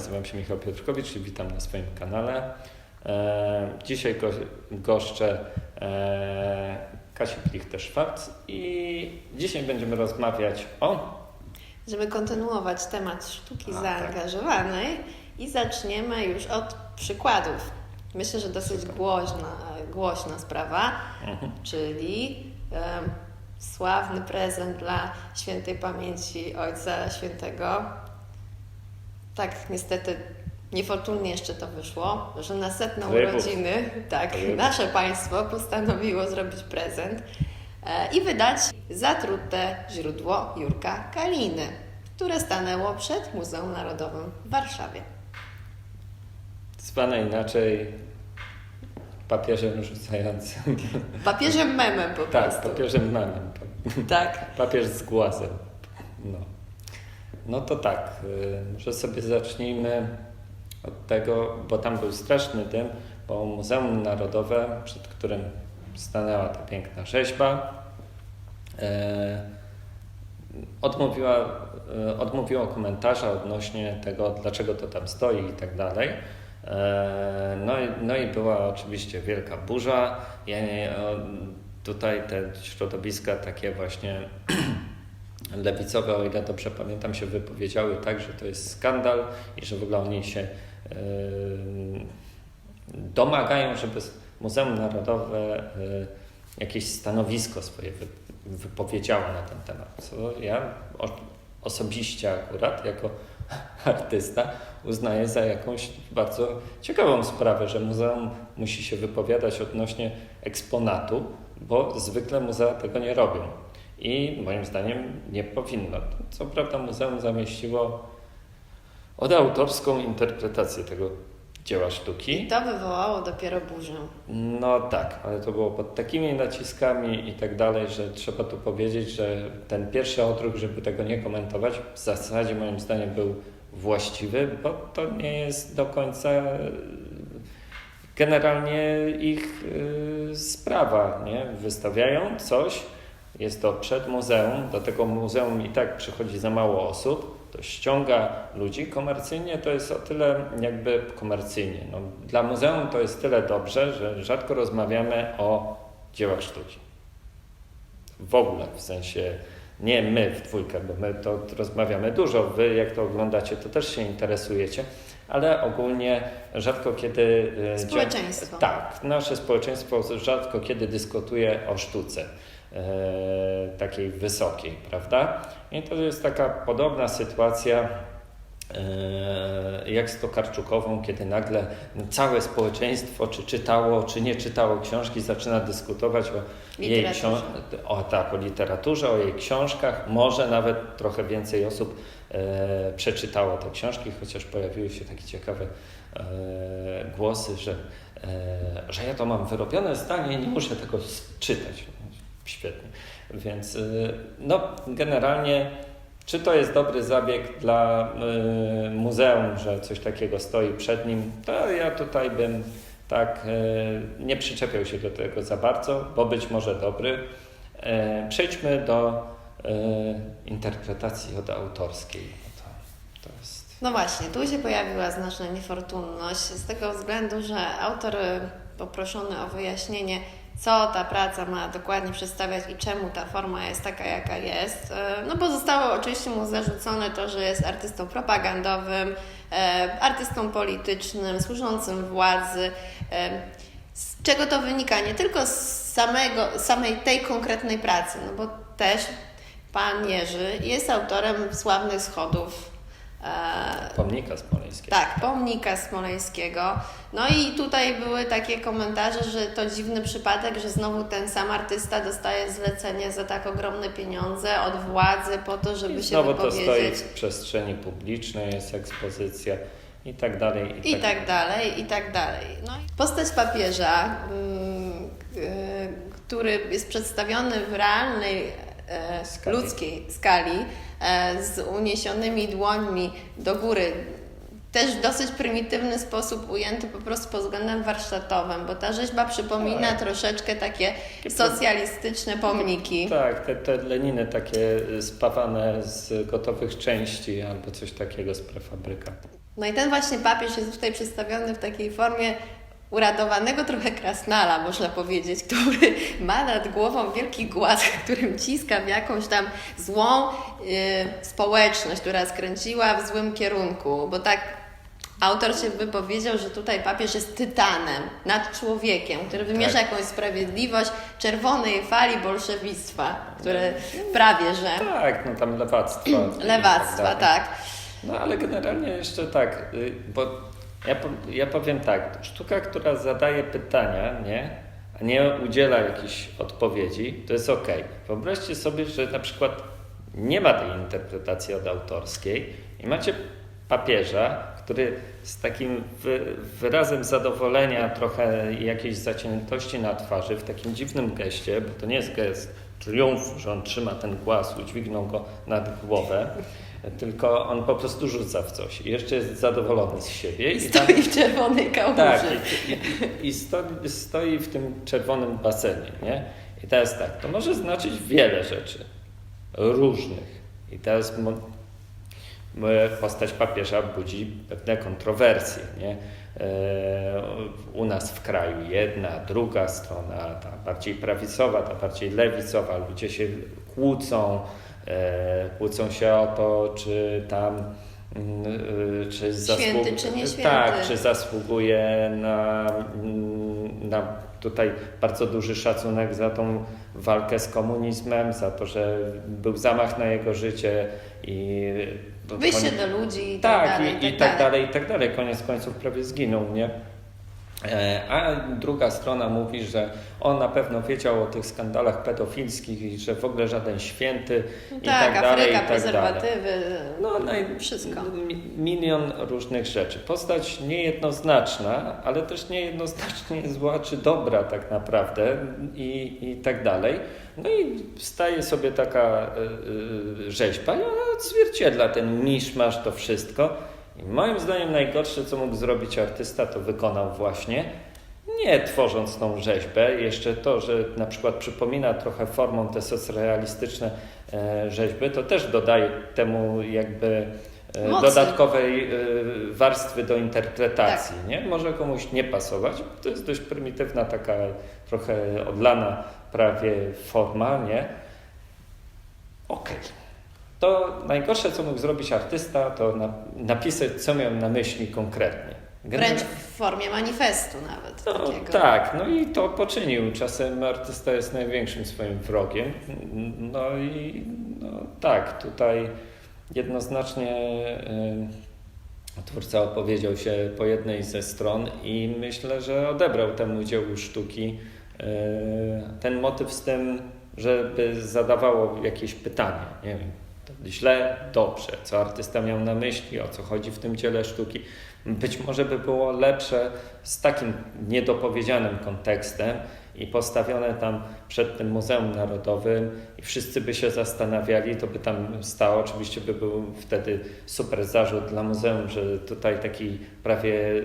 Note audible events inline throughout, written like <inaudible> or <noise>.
Nazywam się Michał Piotrkowicz i witam na swoim kanale. E, dzisiaj go, goszczę e, Kasię Plichter-Szwarc i dzisiaj będziemy rozmawiać o... Żeby kontynuować temat sztuki A, tak. zaangażowanej i zaczniemy już od przykładów. Myślę, że dosyć głośna, głośna sprawa, Mhm. czyli em, sławny prezent dla świętej pamięci Ojca Świętego. Tak, niestety niefortunnie jeszcze to wyszło, że na setną Wybuch. urodziny, tak, Wybuch. nasze państwo postanowiło zrobić prezent e, i wydać zatrute źródło Jurka Kaliny, które stanęło przed Muzeum Narodowym w Warszawie. Zwane inaczej papieżem rzucającym. Papieżem memem po tak, prostu. papieżem memem. Tak. Papież z głazem. No, no to tak, y, może sobie zacznijmy od tego, bo tam był straszny dym, bo Muzeum Narodowe, przed którym stanęła ta piękna rzeźba, e, odmówiła, e, odmówiło komentarza odnośnie tego, dlaczego to tam stoi i tak dalej. No i, no i była oczywiście wielka burza. Ja tutaj te środowiska takie właśnie <clears throat> lewicowe, o ile dobrze pamiętam, się wypowiedziały tak, że to jest skandal i że w ogóle oni się domagają, żeby Muzeum Narodowe jakieś stanowisko swoje wy, wypowiedziało na ten temat. Co ja osobiście akurat jako artysta uznaję za jakąś bardzo ciekawą sprawę, że muzeum musi się wypowiadać odnośnie eksponatu, bo zwykle muzea tego nie robią. I moim zdaniem nie powinno. Co prawda muzeum zamieściło odautorską interpretację tego dzieła sztuki. I to wywołało dopiero burzę. No tak, ale to było pod takimi naciskami i tak dalej, że trzeba tu powiedzieć, że ten pierwszy odruch, żeby tego nie komentować, w zasadzie moim zdaniem był właściwy, bo to nie jest do końca generalnie ich e, sprawa. Nie? Wystawiają coś, jest to przed muzeum, do tego muzeum i tak przychodzi za mało osób, to ściąga ludzi. Komercyjnie to jest o tyle jakby komercyjnie. No, dla muzeum to jest tyle dobrze, że rzadko rozmawiamy o dziełach sztuki. W ogóle, w sensie nie my w dwójkę, bo my to rozmawiamy dużo, wy jak to oglądacie, to też się interesujecie, ale ogólnie rzadko kiedy... e, Społeczeństwo. Tak, nasze społeczeństwo rzadko kiedy dyskutuje o sztuce takiej wysokiej, prawda? I to jest taka podobna sytuacja e, jak z Tokarczukową, kiedy nagle całe społeczeństwo, czy czytało, czy nie czytało książki, zaczyna dyskutować o jej o, tak, o literaturze, o jej książkach. Może nawet trochę więcej osób e, przeczytało te książki, chociaż pojawiły się takie ciekawe e, głosy, że, e, że ja to mam wyrobione zdanie i nie muszę tego czytać. Świetnie. Więc e, no, generalnie, czy to jest dobry zabieg dla e, muzeum, że coś takiego stoi przed nim, to ja tutaj bym tak e, nie przyczepiał się do tego za bardzo, bo być może dobry. E, Przejdźmy do e, interpretacji od autorskiej. To, to jest. No właśnie, tu się pojawiła znaczna niefortunność z tego względu, że autor y, poproszony o wyjaśnienie, co ta praca ma dokładnie przedstawiać i czemu ta forma jest taka, jaka jest. y, No bo zostało oczywiście mu zarzucone to, że jest artystą propagandowym, e, artystą politycznym, służącym władzy. e, Z czego to wynika? Nie tylko z samego, samej tej konkretnej pracy, no bo też pan Jerzy jest autorem sławnych schodów e, Pomnika Smoleńskiego. tak, pomnika smoleńskiego. No i tutaj były takie komentarze, że to dziwny przypadek, że znowu ten sam artysta dostaje zlecenie za tak ogromne pieniądze od władzy po to, żeby się Znowu to stoi wypowiedzieć. w przestrzeni publicznej, jest ekspozycja i tak dalej. I tak dalej, i tak dalej. No i postać papieża, mm, y, który jest przedstawiony w realnej e, Skali. ludzkiej skali, e, z uniesionymi dłońmi do góry, też w dosyć prymitywny sposób ujęty po prostu pod względem warsztatowym, bo ta rzeźba przypomina Tak. troszeczkę takie socjalistyczne pomniki. Tak, te, te leniny takie spawane z gotowych części albo coś takiego z prefabryka. No i ten właśnie papież jest tutaj przedstawiony w takiej formie uradowanego trochę krasnala, można powiedzieć, który ma nad głową wielki głaz, <laughs> którym ciska w jakąś tam złą y, społeczność, która skręciła w złym kierunku, bo tak autor się wypowiedział, że tutaj papież jest tytanem, nad człowiekiem, który wymierza Tak. jakąś sprawiedliwość czerwonej fali bolszewictwa, które prawie że Tak, no tam <clears throat> lewactwa. lewactwa, dalej. tak. No ale generalnie jeszcze tak, y, bo ja, ja powiem tak, sztuka, która zadaje pytania, nie, a nie udziela jakichś odpowiedzi, to jest ok. Wyobraźcie sobie, że na przykład nie ma tej interpretacji od autorskiej i macie papieża, który z takim wy, wyrazem zadowolenia, trochę jakiejś zaciętości na twarzy, w takim dziwnym geście, bo to nie jest gest triumfu, że on trzyma ten głaz, udźwignął go nad głowę, tylko on po prostu rzuca w coś i jeszcze jest zadowolony z siebie. I I tam, stoi w czerwonej kałuży. tak, i, i, i stoi, stoi w tym czerwonym basenie, nie? I teraz tak, to może znaczyć wiele rzeczy, różnych. I teraz postać papieża budzi pewne kontrowersje, nie? E, U nas w kraju jedna, druga strona, ta bardziej prawicowa, ta bardziej lewicowa, ludzie się kłócą, kłócą się o to, czy tam mm, y, czy, Święty, czy nie święty. Tak, czy zasługuje na, mm, na tutaj bardzo duży szacunek za tą walkę z komunizmem, za to, że był zamach na jego życie i Wyjście do ludzi i tak, tak, dalej. i, i tak dalej, i tak dalej. Koniec końców prawie zginął, nie? E, A druga strona mówi, że on na pewno wiedział o tych skandalach pedofilskich i że w ogóle żaden święty No i tak, tak dalej, i Afryka, tak dalej. prezerwatywy. No, no i Wszystko. mi- Milion różnych rzeczy. Postać niejednoznaczna, ale też niejednoznacznie <laughs> zła czy dobra tak naprawdę i, i tak dalej. No i staje sobie taka y, y, rzeźba i ona odzwierciedla ten miszmasz, to wszystko. I moim zdaniem najgorsze, co mógł zrobić artysta, to wykonał właśnie nie tworząc tą rzeźbę, jeszcze to, że na przykład przypomina trochę formą te socrealistyczne e, rzeźby, to też dodaje temu jakby e, Mocy. dodatkowej e, warstwy do interpretacji. Nie? Może komuś nie pasować, bo to jest dość prymitywna, taka trochę odlana prawie forma, nie? Okej. To najgorsze, co mógł zrobić artysta, to na, napisać, co miał na myśli konkretnie. Wręcz w formie manifestu nawet. No, takiego. tak, no i to poczynił. Czasem artysta jest największym swoim wrogiem. No i no, tak, tutaj jednoznacznie y, twórca opowiedział się po jednej ze stron i myślę, że odebrał temu dziełu sztuki y, ten motyw z tym, żeby zadawało jakieś pytanie. Nie wiem, źle, dobrze, co artysta miał na myśli, o co chodzi w tym dziele sztuki. Być może by było lepsze z takim niedopowiedzianym kontekstem i postawione tam przed tym Muzeum Narodowym i wszyscy by się zastanawiali, to by tam stało. Oczywiście by był wtedy super zarzut dla muzeum, że tutaj taki prawie yy,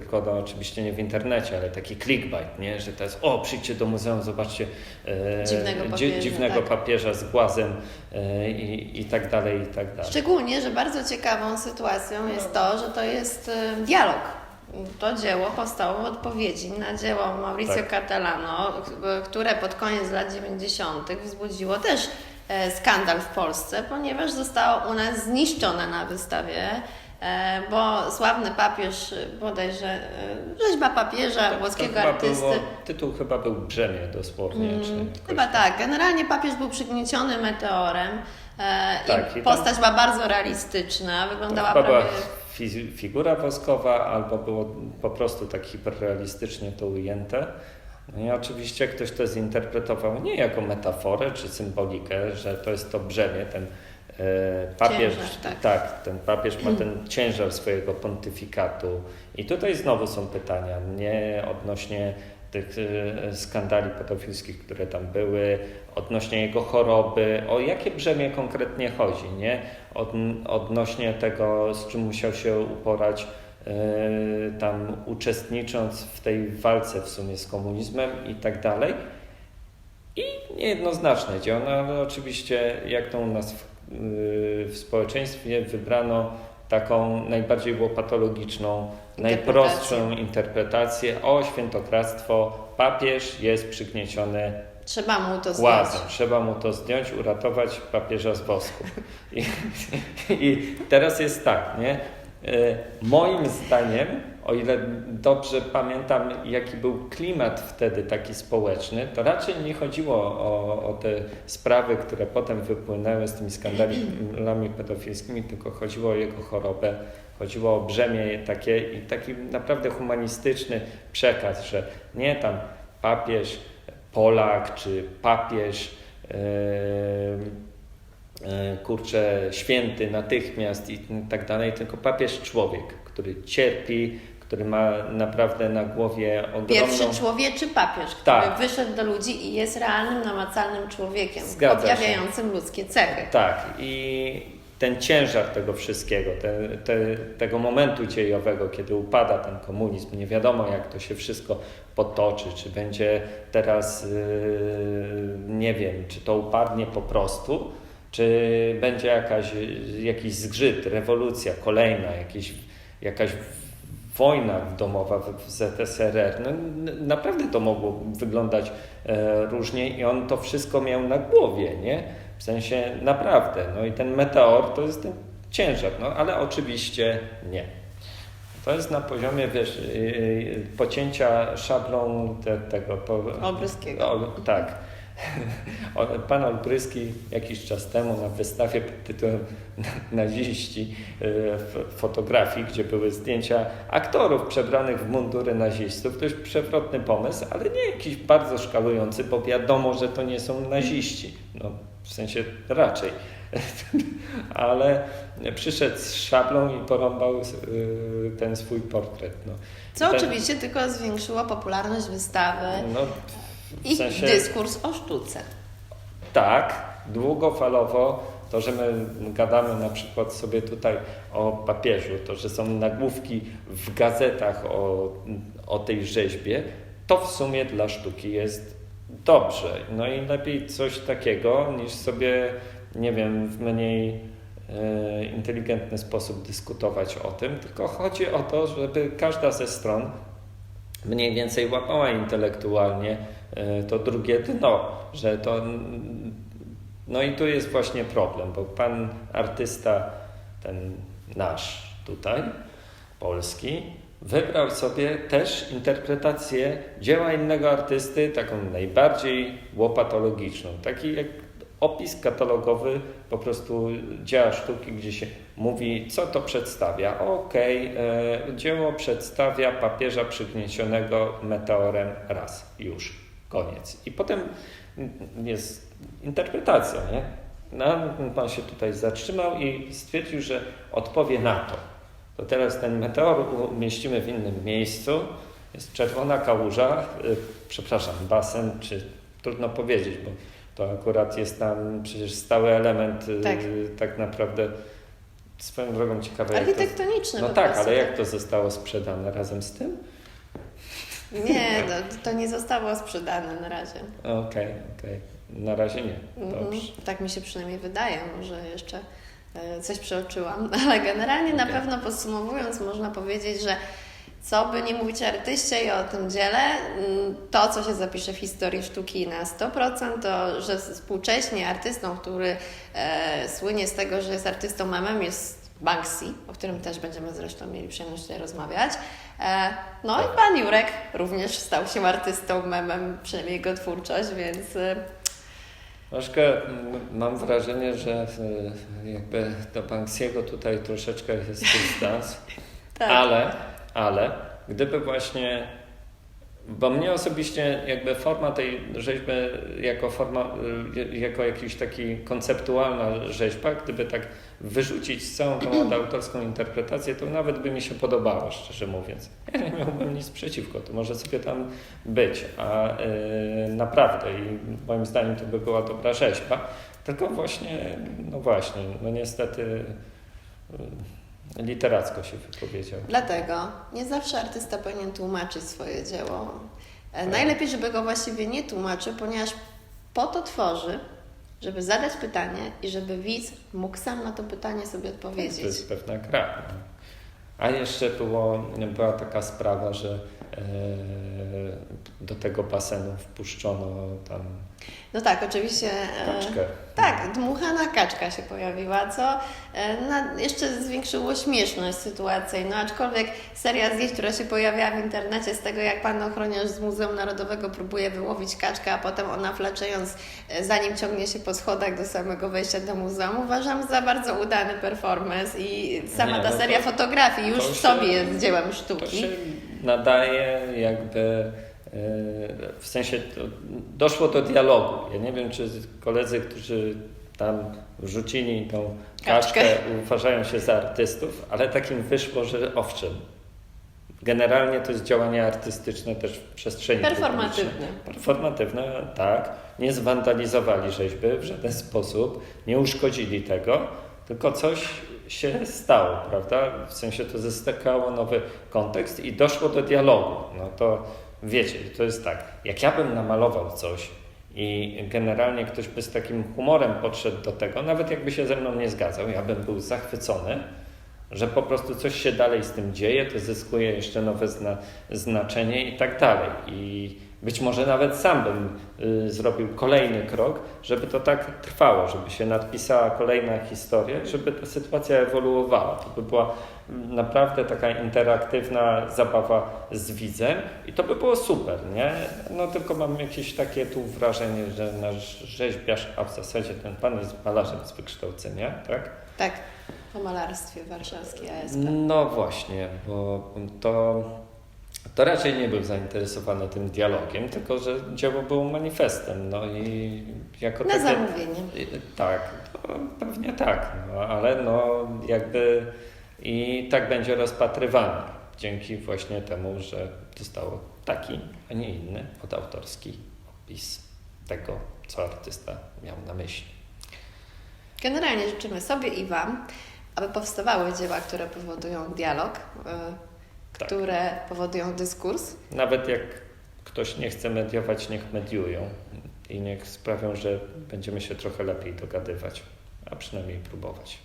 tylko no, oczywiście nie w internecie, ale taki clickbait, nie? że to jest o, przyjdźcie do muzeum, zobaczcie e, Dziwnego dzi- papieża, dziwnego tak. papieża z głazem e, i, i tak dalej, i tak dalej. Szczególnie, że bardzo ciekawą sytuacją jest to, że to jest e, dialog. To dzieło powstało w odpowiedzi na dzieło Mauricio Tak. Catellano, ch- które pod koniec lat 90. wzbudziło też e, skandal w Polsce, ponieważ zostało u nas zniszczone na wystawie, e, bo sławny papież, e, bodajże e, rzeźba papieża, To- włoskiego to artysty. Było, tytuł chyba był Brzemię dosłownie. Mm, czy Chyba tak. tak. Generalnie papież był przygnieciony meteorem e, Tak, i i tam- postać była bardzo realistyczna, wyglądała Chyba była prawie... fi- figura woskowa, albo było po prostu tak hiperrealistycznie to ujęte. No i oczywiście ktoś to zinterpretował nie jako metaforę czy symbolikę, że to jest to brzemię, ten e, papież, Ciężar, tak. ten papież ma ten <clears throat> ciężar swojego pontyfikatu. I tutaj znowu są pytania, nie odnośnie tych e, skandali pedofilskich, które tam były, odnośnie jego choroby, o jakie brzemię konkretnie chodzi, nie? Od, odnośnie tego, z czym musiał się uporać e, tam uczestnicząc w tej walce w sumie z komunizmem i tak dalej. I niejednoznaczne dzieło, no ale oczywiście jak to u nas w, w społeczeństwie wybrano taką najbardziej łopatologiczną, Interpretację. najprostszą interpretację. O świętokradztwo, papież jest przygnieciony Trzeba mu to zdjąć. głazem. Trzeba mu to zdjąć, uratować papieża z wosku. I, I teraz jest tak, nie? E, Moim zdaniem, o ile dobrze pamiętam, jaki był klimat wtedy taki społeczny, to raczej nie chodziło o, o te sprawy, które potem wypłynęły z tymi skandalami pedofilskimi, tylko chodziło o jego chorobę, chodziło o brzemię takie i taki naprawdę humanistyczny przekaz, że nie tam papież, Polak czy papież, yy, kurczę, święty natychmiast i tak dalej, tylko papież człowiek, który cierpi, który ma naprawdę na głowie ogromną... Pierwszy człowieczy papież, który Tak. wyszedł do ludzi i jest realnym, namacalnym człowiekiem, Zgadza się. objawiającym ludzkie cechy. Tak, i ten ciężar tego wszystkiego, te, te, tego momentu dziejowego, kiedy upada ten komunizm, nie wiadomo jak to się wszystko potoczy, czy będzie teraz, yy, nie wiem, czy to upadnie po prostu, czy będzie jakaś, jakiś zgrzyt, rewolucja kolejna, jakieś, jakaś wojna domowa w ZSRR. No, naprawdę to mogło wyglądać e, różnie i on to wszystko miał na głowie, nie? W sensie naprawdę. No i ten meteor to jest ten ciężar, no ale oczywiście nie. To jest na poziomie, wiesz, yy, pocięcia szablą te, tego... Po, Olbryskiego. o, tak. Pan Olbryski jakiś czas temu na wystawie pod tytułem Naziści yy, w fotografii, gdzie były zdjęcia aktorów przebranych w mundury nazistów. To jest przewrotny pomysł, ale nie jakiś bardzo szkalujący, bo wiadomo, że to nie są naziści. No, w sensie raczej. <laughs> ale przyszedł z szablą i porąbał yy, ten swój portret. No. Co Ten- oczywiście tylko zwiększyło popularność wystawy No, w i sensie... dyskurs o sztuce. Tak, długofalowo to, że my gadamy na przykład sobie tutaj o papieżu, to, że są nagłówki w gazetach o, o tej rzeźbie, to w sumie dla sztuki jest dobrze. No i lepiej coś takiego niż sobie, nie wiem, w mniej e, inteligentny sposób dyskutować o tym, tylko chodzi o to, żeby każda ze stron mniej więcej łapała intelektualnie e, to drugie dno, że to. No i tu jest właśnie problem, bo pan artysta, ten nasz tutaj, polski, wybrał sobie też interpretację dzieła innego artysty, taką najbardziej łopatologiczną, taki jak opis katalogowy po prostu dzieła sztuki, gdzie się mówi, co to przedstawia. Okej, e, dzieło przedstawia papieża przygniecionego meteorem raz, już, koniec. I potem jest interpretacja, nie? No, pan się tutaj zatrzymał i stwierdził, że odpowie na to. To teraz ten meteor umieścimy w innym miejscu. Jest czerwona kałuża, y, przepraszam, basen, czy trudno powiedzieć, bo to akurat jest tam przecież stały element, y, Tak. tak naprawdę swoją drogą ciekawe. jak to- No tak, prostu, ale jak to zostało sprzedane razem z tym? Nie, no, to nie zostało sprzedane na razie. Okej, okej. Na razie nie. Mhm. Dobrze. Tak mi się przynajmniej wydaje, może jeszcze e, coś przeoczyłam, <laughs> ale generalnie na Okej. pewno podsumowując można powiedzieć, że co by nie mówić o artyście i o tym dziele, mm, to co się zapisze w historii sztuki na 100%, to że współcześnie artystą, który e, słynie z tego, że jest artystą memem jest Banksy, o którym też będziemy zresztą mieli przyjemność tutaj rozmawiać. E, no i pan Jurek również stał się artystą memem, przynajmniej jego twórczość, więc e, Troszkę mam wrażenie, że y, jakby do Banksiego tutaj troszeczkę jest dystans, <laughs> tak. ale, ale gdyby właśnie, bo mnie osobiście jakby forma tej rzeźby jako forma, y, jako jakiś taki konceptualna rzeźba, gdyby tak wyrzucić całą tą <clears throat> autorską interpretację, to nawet by mi się podobało, szczerze mówiąc. Ja nie miałbym nic przeciwko, to może sobie tam być, a y, naprawdę i moim zdaniem to by była dobra rzeźba, tylko właśnie, no właśnie, no niestety y, literacko się wypowiedział. Dlatego nie zawsze artysta powinien tłumaczyć swoje dzieło. E, Tak. Najlepiej, żeby go właściwie nie tłumaczył, ponieważ po to tworzy, żeby zadać pytanie i żeby widz mógł sam na to pytanie sobie To odpowiedzieć. jest pewna gra. no. A jeszcze było, była taka sprawa, że e, do tego basenu wpuszczono tam No tak, oczywiście. e, kaczkę. Tak, dmuchana kaczka się pojawiła, co e, na, jeszcze zwiększyło śmieszność sytuacji. No aczkolwiek seria zdjęć, która się pojawiała w internecie z tego, jak pan ochroniarz z Muzeum Narodowego próbuje wyłowić kaczkę, a potem ona flaczejąc, e, zanim ciągnie się po schodach do samego wejścia do muzeum, uważam za bardzo udany performance i sama Nie, ta no to- seria fotografii już to w się- sobie jest dziełem To sztuki. się nadaje jakby w sensie doszło do dialogu. Ja nie wiem, czy koledzy, którzy tam wrzucili tą Kaczkę. kaczkę, uważają się za artystów, ale takim wyszło, że owszem. Generalnie to jest działanie artystyczne też w przestrzeni Performatywne. publicznej. Performatywne, tak. Nie zwandalizowali rzeźby w żaden sposób, nie uszkodzili tego, tylko coś się stało, prawda? W sensie to zyskało nowy kontekst i doszło do dialogu. No to wiecie, to jest tak, jak ja bym namalował coś i generalnie ktoś by z takim humorem podszedł do tego, nawet jakby się ze mną nie zgadzał, ja bym był zachwycony, że po prostu coś się dalej z tym dzieje, to zyskuje jeszcze nowe zna znaczenie i tak dalej. I być może nawet sam bym y, zrobił kolejny krok, żeby to tak trwało, żeby się nadpisała kolejna historia, żeby ta sytuacja ewoluowała. To by była mm, naprawdę taka interaktywna zabawa z widzem i to by było super, nie? No tylko mam jakieś takie tu wrażenie, że nasz rzeźbiarz, a w zasadzie ten pan jest malarzem z wykształcenia, tak? Tak, po malarstwie warszawskiej ASP. No właśnie, bo to, to raczej nie był zainteresowany tym dialogiem, tylko że dzieło było manifestem. No i jako Na takie, zamówienie. Tak, to pewnie tak, no, ale no jakby i tak będzie rozpatrywany dzięki właśnie temu, że zostało taki, a nie inny podautorski opis tego, co artysta miał na myśli. Generalnie życzymy sobie i Wam, aby powstawały dzieła, które powodują dialog, y, Tak. które powodują dyskurs. Nawet jak ktoś nie chce mediować, niech mediują i niech sprawią, że będziemy się trochę lepiej dogadywać, a przynajmniej próbować.